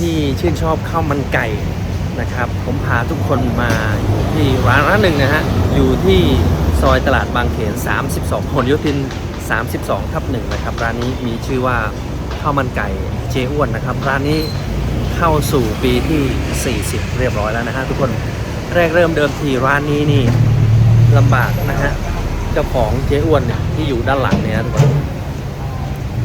ที่ชื่นชอบข้าวมันไก่นะครับ ผมพาทุกคนมาที่ร้านร้านหนึ่งนะฮะ อยู่ที่ซอยตลาดบางเขน 32พหลโยธิน 32ทับหนึ่งนะครับ ร้านนี้มีชื่อว่าข้าวมันไก่เจ๊อ้วนนะครับ ร้านนี้เข้าสู่ปีที่ 40 เรียบร้อยแล้วนะฮะทุกคนแรกเริ่มเดิมทีร้านนี้นี่ลำบากนะฮะ เจ้าของเจ๊อ้วนเนี่ยที่อยู่ด้านหลังเนี่ยนะทุกคน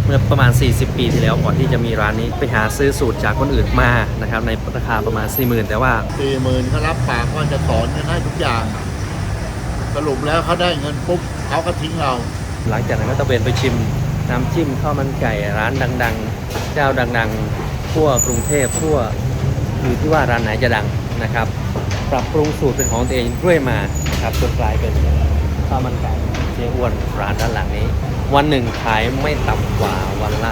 เมื่อประมาณ 40 ปีที่แล้วก่อนที่จะมีร้านนี้ไปหาซื้อสูตรจากคนอื่นมานะครับในราคาประมาณ 40,000 แต่ว่า สี่หมื่นเขารับปากว่าจะสอนกันให้ทุกอย่าง สรุปแล้วเขาได้เงินปุ๊บเขาก็ทิ้งเรา หลังจากนั้นก็ตะเวนไปชิมน้ำจิ้มข้าวมันไก่ร้านดังๆ เจ้าดังๆ ทั่วกรุงเทพทั่วอยู่ที่ว่าร้านไหนจะดังนะครับ ปรับปรุงสูตรเป็นของตัวเองเรื่อยมานะครับจนกลายเป็นข้าวมันไก่เจ๊อ้วนร้านด้านหลังนี้ วันหนึ่งขายไม่ต่ำกว่าวันละ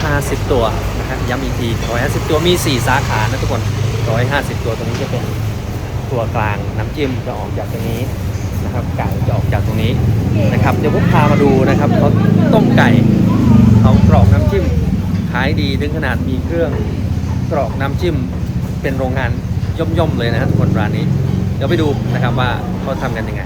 150 ตัวนะครับย้ำอีกที 150 ตัวมี 4 สาขานะทุกคน 150 ตัวตรงนี้จะเป็นตัวกลางน้ำจิ้มจะออกจากตรงนี้นะครับไก่จะออกจากตรงนี้นะครับเดี๋ยวผมพามาดูนะครับเขาต้มไก่เขากรอกน้ำจิ้มขายดีถึงขนาดมีเครื่องกรอกน้ำจิ้มเป็นโรงงานย่อมๆเลยนะฮะทุกคนร้านนี้ เดี๋ยวไปดูนะครับว่าเขาทำกันยังไง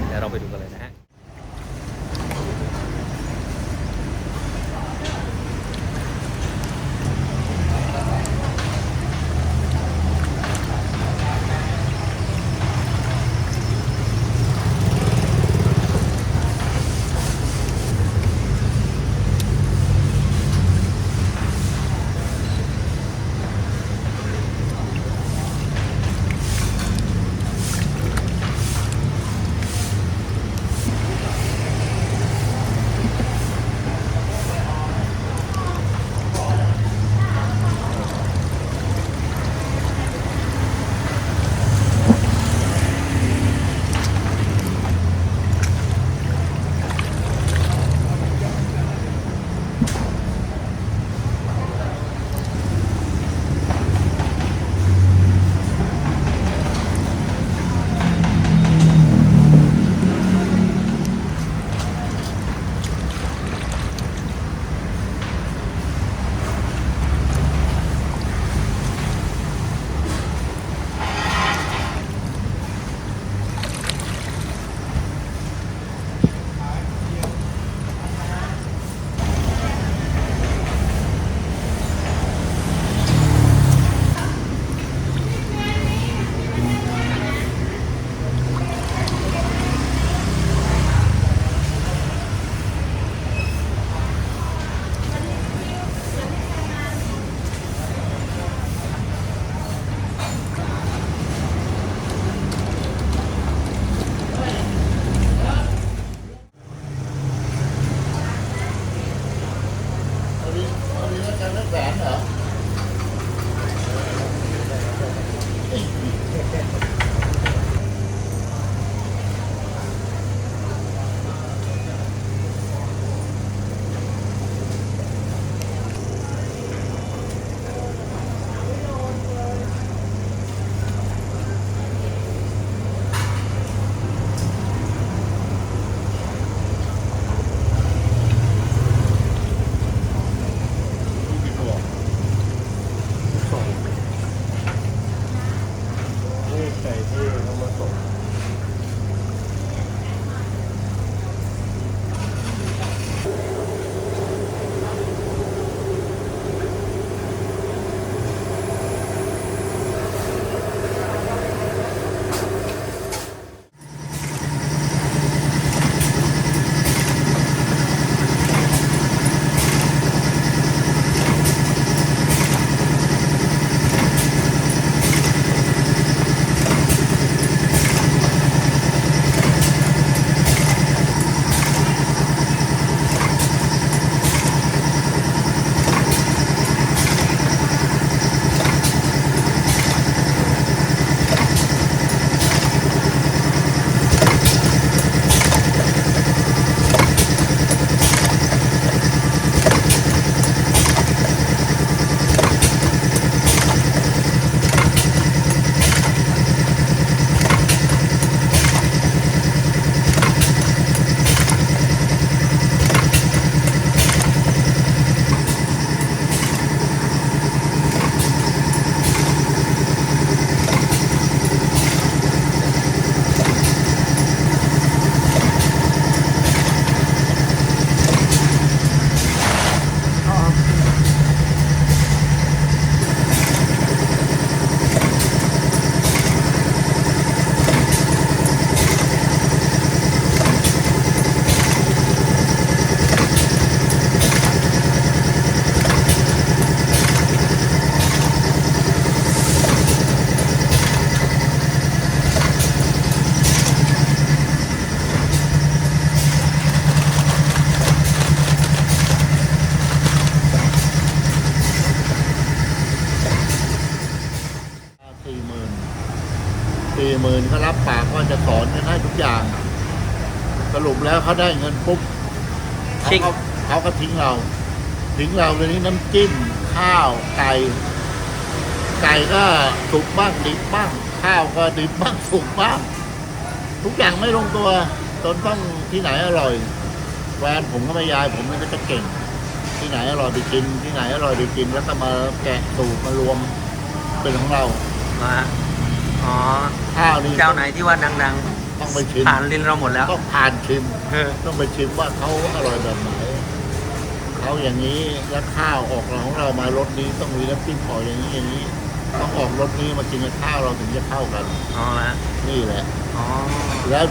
ไก่ที่เขามาส่ง สี่หมื่นเขารับปากว่าจะสอนกันให้ทุกอย่าง สรุปแล้วเขาได้เงินปุ๊บเขาชิงก็เขาก็ทิ้งเรา ทิ้งเราเลยนี้น้ำจิ้มข้าวไก่ไก่ก็สุกบ้างดิบบ้างข้าวก็ดิบบ้างสุกบ้าง ทุกอย่างไม่ลงตัวจนต้องที่ไหนอร่อยแฟนผมก็ไม่ยายผมมันก็จะเก่ง ที่ไหนอร่อยไปกิน ที่ไหนอร่อยไปกินแล้วก็มาแกะสูตรมารวมเป็นของเรามา อ๋อข้าวนี่เจ้าไหนที่ว่าดังต้องไปชิมๆ ผ่านลิ้นเราหมดแล้ว ต้องผ่านชิม เออ ต้องไปชิมว่าเขาอร่อยแบบไหนเขาอย่างนี้แล้วข้าวออกของเรามารสนี้ต้องมีน้ำจิ้มออกอย่างนี้อย่างนี้ต้องออกรสนี้มากินกับข้าวเราถึงจะเข้ากัน อ๋อละนี่แหละ อ๋อ แล้ว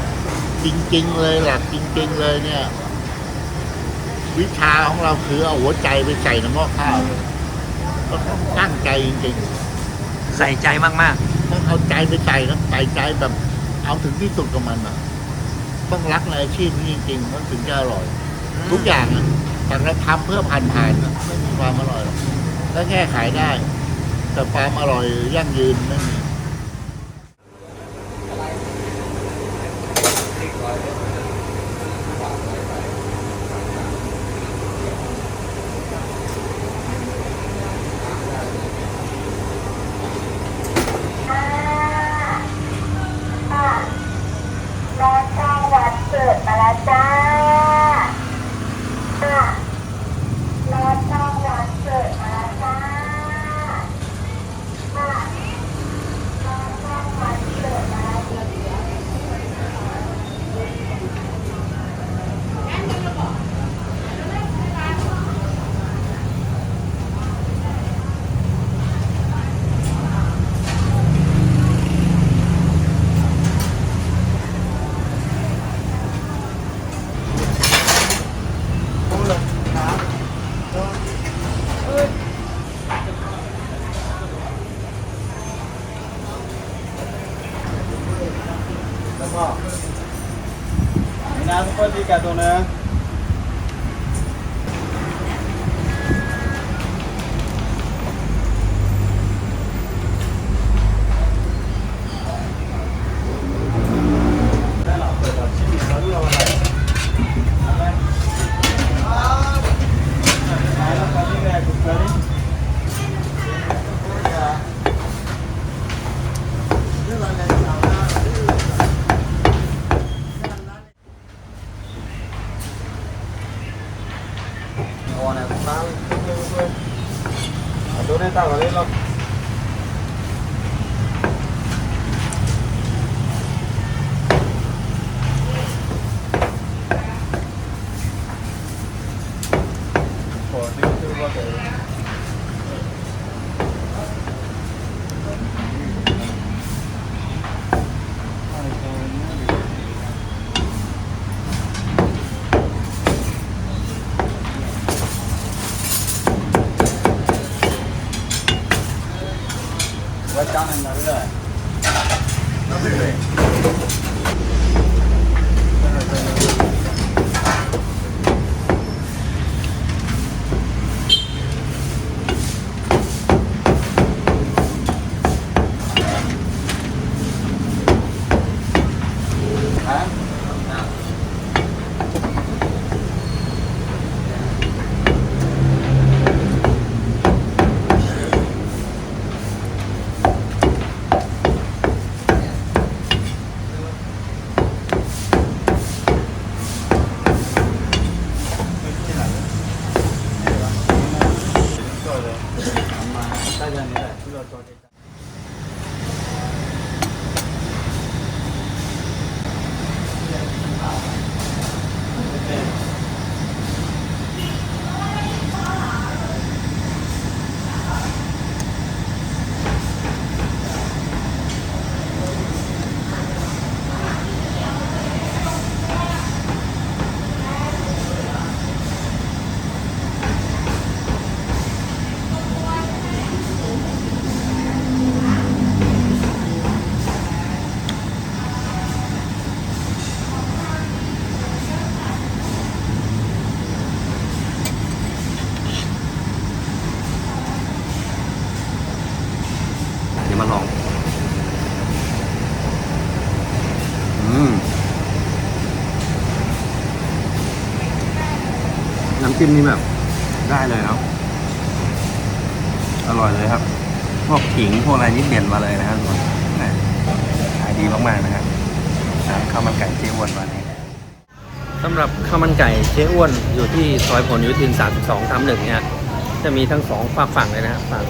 จริงๆเลยหลักจริง ๆ เลยเนี่ย วิชาของเราคือเอาหัวใจไปใส่ในหม้อข้าวก็ต้องตั้งใจจริงใส่ใจมากๆ ต้องเอาใจไปใส่นะใส่ใจแบบ เอาถึงที่สุดกับมันอะ ต้องรักในอาชีพนี้จริงๆมันถึงจะอร่อยๆทุกอย่างอะแต่เราทำเพื่อผ่านผ่านๆอะไม่มีความอร่อยหรอกถ้าแก้ไขได้ แต่ความอร่อยยั่งยืนไม่มี แม่ใกล้วันเกิ Well. จิ้มนี่แบบ ได้เลยเนาะอร่อยเลยครับ พวกขิงพวกอะไรนี่เด่นมาเลยนะครับทุกคนนะขายดีมากๆนะครับร้านข้าวมันไก่เจ๊อ้วนวันนี้สำหรับข้าวมันไก่เจ๊อ้วนอยู่ที่ซอยผลโยุทิน 32ทับหนึ่งเนี่ยจะมีทั้งสองฝากฝั่งเลยนะครับฝั่ง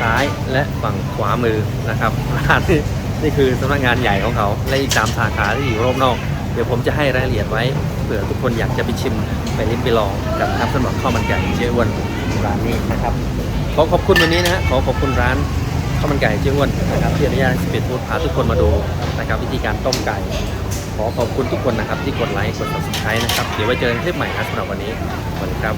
ซ้ายและฝั่งขวามือนะครับร้านนี้นี่คือสำนักงานใหญ่ของเขา และอีกสามสาขาที่อยู่รอบนอก เดี๋ยวผมจะให้รายละเอียดไว้เผื่อทุกคนอยากจะไปชิม ไปลิ้มไปลองกับครับสำหรับข้าวมันไก่เจ๊อ้วนร้านนี้นะครับขอขอบคุณวันนี้นะฮะขอขอบคุณร้านข้าวมันไก่เจ๊อ้วนนะครับที่อนุญาตให้สปีดฟู้ดพาทุกคนมาดูนะครับวิธีการต้มไก่ ขอขอบคุณทุกคนนะครับที่กดไลค์กด subscribe นะครับเดี๋ยวไว้เจอกันคลิปใหม่นะสำหรับวันนี้สวัสดีครับ